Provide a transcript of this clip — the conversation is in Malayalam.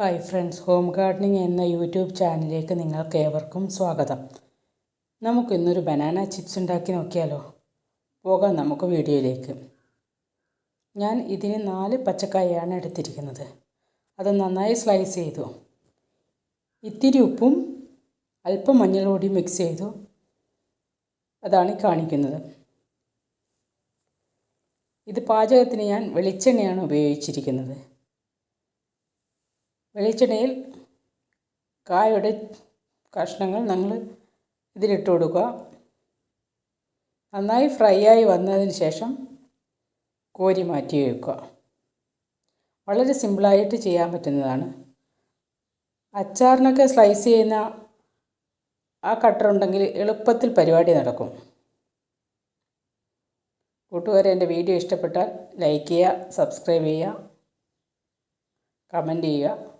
ഹായ് ഫ്രണ്ട്സ് ഹോം ഗാർഡനിങ് എന്ന യൂട്യൂബ് ചാനലിലേക്ക് നിങ്ങൾക്ക് ഏവർക്കും സ്വാഗതം. നമുക്കിന്നൊരു ബനാന ചിപ്സ് ഉണ്ടാക്കി നോക്കിയാലോ? പോകാം നമുക്ക് വീഡിയോയിലേക്ക്. ഞാൻ ഇതിന് നാല് പച്ചക്കായാണ് എടുത്തിരിക്കുന്നത്. അത് നന്നായി സ്ലൈസ് ചെയ്തു. ഇത്തിരി ഉപ്പും അല്പം മഞ്ഞളോടിയും മിക്സ് ചെയ്തു. അതാണ് കാണിക്കുന്നത്. ഇത് പാചകത്തിന് ഞാൻ വെളിച്ചെണ്ണയാണ് ഉപയോഗിച്ചിരിക്കുന്നത്. വെളിച്ചെണ്ണയിൽ കായയുടെ കഷ്ണങ്ങൾ നമ്മൾ ഇതിലിട്ട് കൊടുക്കുക. നന്നായി ഫ്രൈ ആയി വന്നതിന് ശേഷം കോരി മാറ്റി വയ്ക്കുക വളരെ സിമ്പിളായിട്ട് ചെയ്യാൻ പറ്റുന്നതാണ്. അച്ചാറിനൊക്കെ സ്ലൈസ് ചെയ്യുന്ന ആ കട്ടർ ഉണ്ടെങ്കിൽ എളുപ്പത്തിൽ പരിപാടി നടക്കും. കൂട്ടുകാരെ എന്റെ വീഡിയോ ഇഷ്ടപ്പെട്ടാൽ ലൈക്ക് ചെയ്യുക സബ്സ്ക്രൈബ് ചെയ്യുക കമന്റ് ചെയ്യുക.